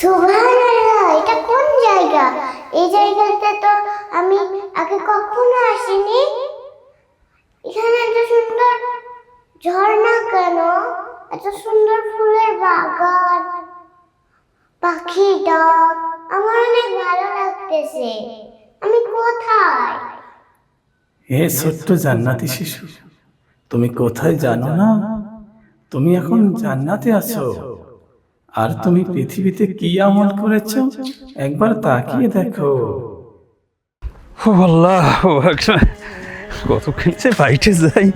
সুবহানাল্লাহ, এটা কোন জায়গা? এই জায়গাতে তো আমি আগে কখনো আসিনি। এখানে এত সুন্দর ঝর্ণা কেন? এত সুন্দর ফুলের বাগান, পাখি, ডাক, আমার অনেক ভালো লাগতেছে। আমি কোথায়? হে ছোট্ট জান্নাতি শিশু, তুমি কোথায় জানো না? তুমি এখন জান্নাতে আছো। আর তুমি পৃথিবীতে কি আমল করেছ? একবার তাকিয়ে দেখো। ও আল্লাহ ও একসময় বাইটে যাই।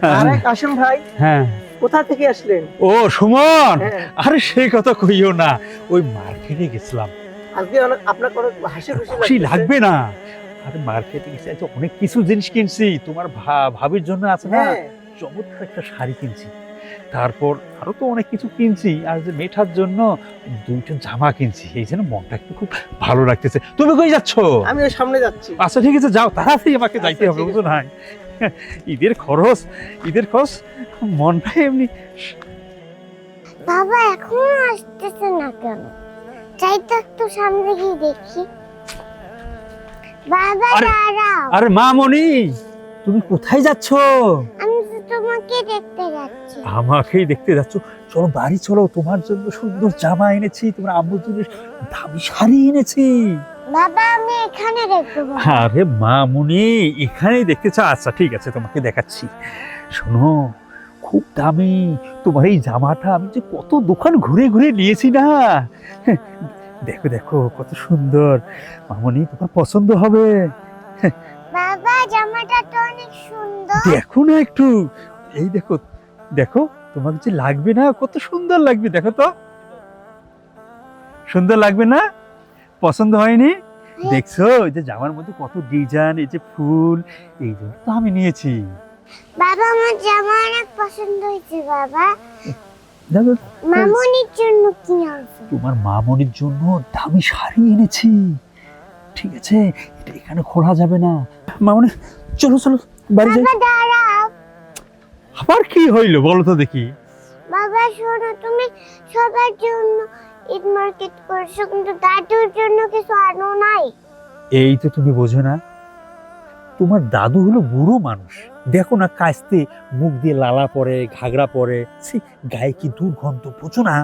আরে কাশিম ভাই। হ্যাঁ। কোথা থেকে আসলেন? ও সুমন! হ্যাঁ। আরে সেই কথা কইও না। ওই মার্কেটে গেছিলাম। আজকে অনেক আপনার অনেক হাসি খুশি লাগবে না। আরে মার্কেটে গেছি অনেক কিছু জিনিস কিনছি। তোমার ভা- ভাবির জন্য আছে না? হ্যাঁ। চমৎকার একটা শাড়ি কিনছি। তারপর আরও তো অনেক কিছু কিনছি। আর যে মেঠার জন্য দুইটা জামা কিনছি এই জন্য মনটা একটু খুব ভালো লাগতেছে। তুমি কই যাচ্ছ? আমি ওই সামনে যাচ্ছি। আচ্ছা ঠিক আছে যাও তাড়াতাড়ি আমাকে আচ্ছা, যাইতে হবে বুঝো নাই। ঈদের খরচ ঈদের খরচ মনটাই এমনি বাবা এখনও আসতেছে না কেন? চাই তো একটু সামনে গিয়ে দেখি। বাবা দাঁড়াও। আরে মা মনি তুমি কোথায় যাচ্ছ? আমি তো তোমাকে দেখতে যাচ্ছি। আমাকেই দেখতে যাচ্ছ? চলো বাড়ি চলো। তোমার জন্য সুন্দর জামা এনেছি তোমার আম্মুর জন্য দামি শাড়ি এনেছি। বাবা আমি এখানে দেখব। আরে মা মুনি এখানেই দেখতে চা আচ্ছা ঠিক আছে তোমাকে দেখাচ্ছি। শোনো খুব দামি। তোমার এই জামাটা আমি যে কত দোকান ঘুরে ঘুরে নিয়েছি না? দেখো দেখো কত সুন্দর। মামনি তোমার পছন্দ হবে। বাবা জামাটা তো অনেক সুন্দর। দেখো না একটু। এই দেখো দেখো তোমাকে যে লাগবে না কত সুন্দর লাগবে দেখো তো। সুন্দর লাগবে না? পছন্দ হয়নি? দেখছ এই যে জামার মধ্যে কত ডিজাইন এই যে ফুল এই জন্য তো আমি নিয়েছি। বাবা আমার জামা অনেক পছন্দ হয়েছে বাবা। দেখো মামুনির জন্য কি আনছো। তোমার মামনির জন্য দামি শাড়ি এনেছি। ঠিক আছে এটা এখানে খোলা যাবে না। মামনি চলো চলো বাড়ি যাই। আবার কি হইল বলো তো দেখি। বাবা শোনো তুমি সবার জন্য ঈদ মার্কেট করছ কিন্তু দাদুর জন্য কিছু আনো নাই। এই তো তুমি বোঝো না তোমার দাদু হলো বুড়ো মানুষ। দেখো না কাস্তে মুখ দিয়ে লালা পরে ঘাগড়া পরে ছি, গায়ে কি দুর্গন্ধ বোঝো না।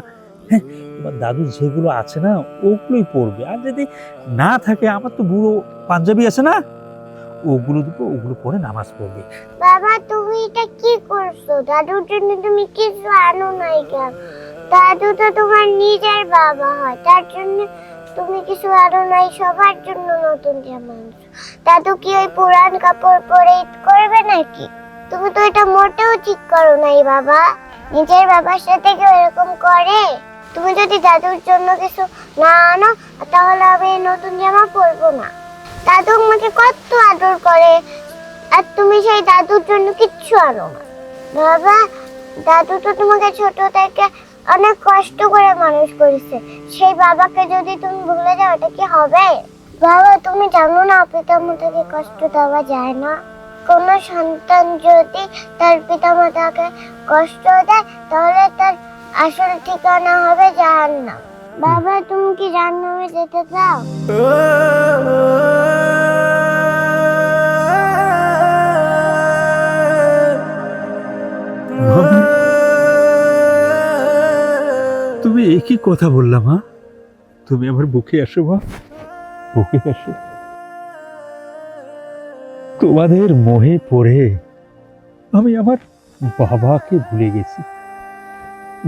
হ্যাঁ তোমার দাদু যেগুলো আছে না ওগুলোই পরবে। আর যদি না থাকে আমার তো বুড়ো পাঞ্জাবি আছে না? ওগুলো দেবো, ওগুলো পরে নামাজ পড়বে। বাবা, তুমি এটা কি করছ? দাদুর জন্য তুমি কিছু আনো নাই কেন? দাদু তো তোমার নিজের বাবা হয়, তার জন্য তুমি কিছু আনো নাই, সবার জন্য নতুন জামা আনছো। দাদু কি ওই পুরান কাপড় পরে ঈদ করবে নাকি? তুমি তো এটা মোটেও ঠিক করো নাই বাবা। নিজের বাবার সাথে কেউ এরকম করে? তুমি যদি দাদুর জন্য কিছু না আনো, তাহলে আমি নতুন জামা পরবো না। দাদু আমাকে কত আদর করে। আর তুমি সেই দাদুর জন্য কিচ্ছু আনো না। বাবা, দাদু তো তোমাকে ছোট থেকে অনেক কষ্ট করে মানুষ করেছে। সেই বাবাকে যদি তুমি ভুলে যাও, এটা কি হবে? বাবা, তুমি জানো না পিতামাতাকে কষ্ট দেওয়া যায় না। কোন সন্তান যদি তার পিতামাতাকে কষ্ট দেয়, তাহলে তার আসল ঠিকানা হবে জাহান্নাম। বাবা, তুমি কি জাহান্নামে যেতে চাও? তুমি একই কথা বললাম মা তুমি আমার বুকে আসো, মা। বুকে আসো। তোমাদের মোহে পড়ে আমি আমার বাবাকে ভুলে গেছি।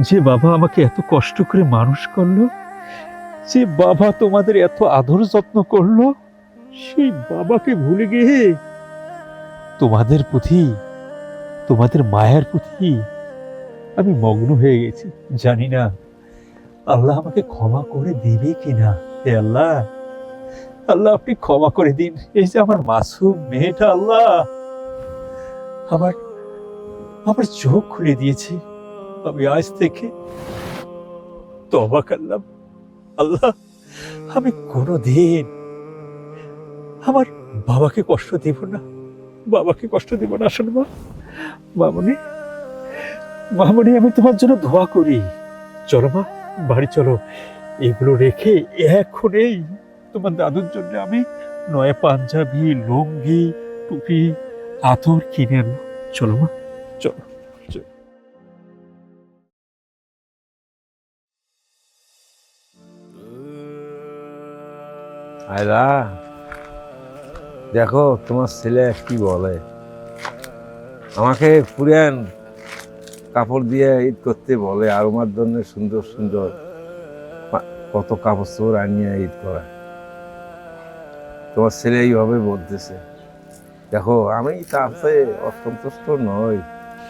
যে বাবা আমাকে এত কষ্ট করে মানুষ করল, যে বাবা তোমাদের এত আদর যত্ন করল, সেই বাবাকে ভুলে গিয়ে তোমাদের প্রতি, তোমাদের মায়ের প্রতি আমি মগ্ন হয়ে গেছি। জানি না আল্লাহ আমাকে ক্ষমা করে দিবে কিনা? হে আল্লাহ আল্লাহ আপনি ক্ষমা করে দিন। এই যে আমার মাসুম মেয়েটা, আল্লাহ। আমার আমার চোখ খুলে দিয়েছে। আমি আজ থেকে তবা করলাম। আল্লাহ, আমি কোনো দিন আমার বাবাকে কষ্ট দেব না। বাবাকে কষ্ট দেব না আসুন মা। মামনি মামনি, আমি তোমার জন্য ধোয়া করি। চলো মা। বাড়ি চলো। এগুলো রেখে এখনই তোমার দাদুর জন্য আমি নয় পাঞ্জাবি লুঙ্গি টুপি আতর কিনে আনব। চলো মা। চলো আয়রা দেখো তোমার ছেলে কি বলে? আমাকে পুরান কাপড় দিয়ে ঈদ করতে বলে আর আমার জন্য সুন্দর সুন্দর কত কাপড় চোপড় আনিয়ে ঈদ করা তোমার ছেলে এইভাবে বলতেছে। দেখো আমি তাতে অসন্তুষ্ট নই।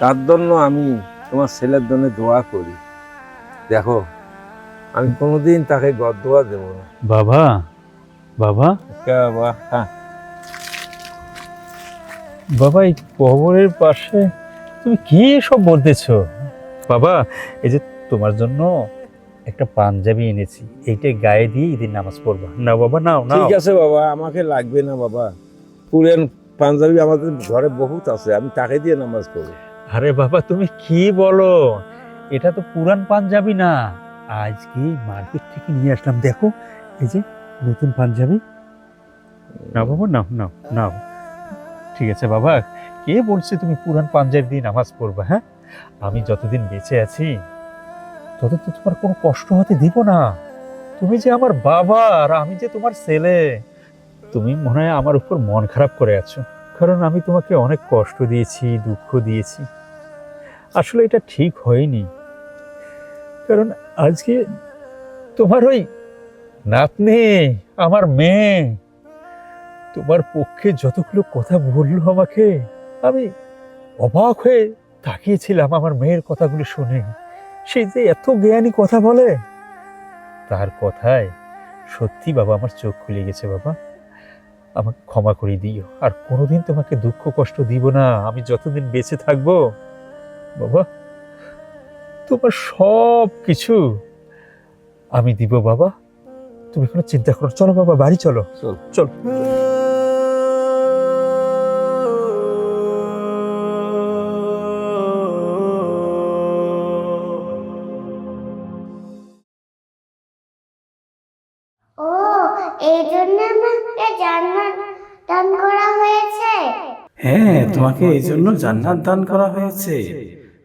তার জন্য আমি তোমার ছেলের জন্য দোয়া করি। দেখো আমি কোনোদিন তাকে গদ দোয়া দেবো না। বাবা বাবা। বাবা হ্যাঁ। বাবা এই কবরের পাশে তুমি কি সব বলতেছো? বাবা এই যে তোমার জন্য একটা পাঞ্জাবি এনেছি। এইটা গায়ে দিয়ে ঈদের নামাজ পড়বা। না বাবা নাও নাও। ঠিক আছে বাবা আমাকে লাগবে না বাবা। পুরেন পাঞ্জাবি আমাদের ঘরে বহুত আছে আমি তাকে দিয়ে নামাজ পড়ি আরে বাবা তুমি কি বলো? এটা তো পুরান পাঞ্জাবি না। আজকে মার্কেট থেকে নিয়ে আসলাম। দেখো এই যে নতুন পাঞ্জাবি। না বাবা নাও নাও নাও। ঠিক আছে বাবা। কে বলছে তুমি পুরান পাঞ্জাবি দিয়ে নামাজ পড়বে হ্যাঁ? আমি যতদিন বেঁচে আছি, ততদিন তোমার কোনো কষ্ট হতে দিব না। তুমি যে আমার বাবা আর আমি যে তোমার ছেলে, তুমি মনে হয় আমার উপর মন খারাপ করে আছো। কারণ আমি তোমাকে অনেক কষ্ট দিয়েছি, দুঃখ দিয়েছি। আসলে এটা ঠিক হয়নি। কারণ আজকে তোমার ওই নাতনি, আমার মেয়ে, তোমার পক্ষে যতগুলো কথা বলল আমাকে আমি অবাক হয়ে তাকিয়েছিলাম আমার মেয়ের কথাগুলো শুনে। সে যে এত জ্ঞানী কথা বলে তার কথায় সত্যি বাবা আমার চোখ খুলে গেছে বাবা। আমাকে ক্ষমা করে দিও আর কোনোদিন তোমাকে দুঃখ কষ্ট দিব না আমি যতদিন বেঁচে থাকব বাবা তোমার সব কিছু আমি দিব বাবা। তুমি কোনো চিন্তা করো চলো বাবা বাড়ি চলো। চল। চলো। দান করা হয়েছে। হ্যাঁ তোমাকে এই জন্য জান্নাত দান করা হয়েছে।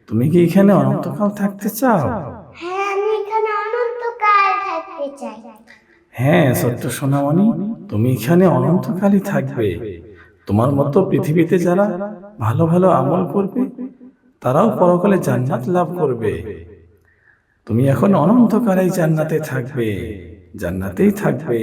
তুমি কি এখানে অনন্তকাল থাকতে চাও? হ্যাঁ আমি এখানে অনন্তকাল থাকতে চাই। হ্যাঁ সত্য সোনামণি তুমি এখানে অনন্তকালই থাকবে। তোমার মতো পৃথিবীতে যারা ভালো ভালো আমল করবে তারাও পরকালে জান্নাত লাভ করবে। তুমি এখন অনন্তকালেই জান্নাতে থাকবে জান্নাতেই থাকবে।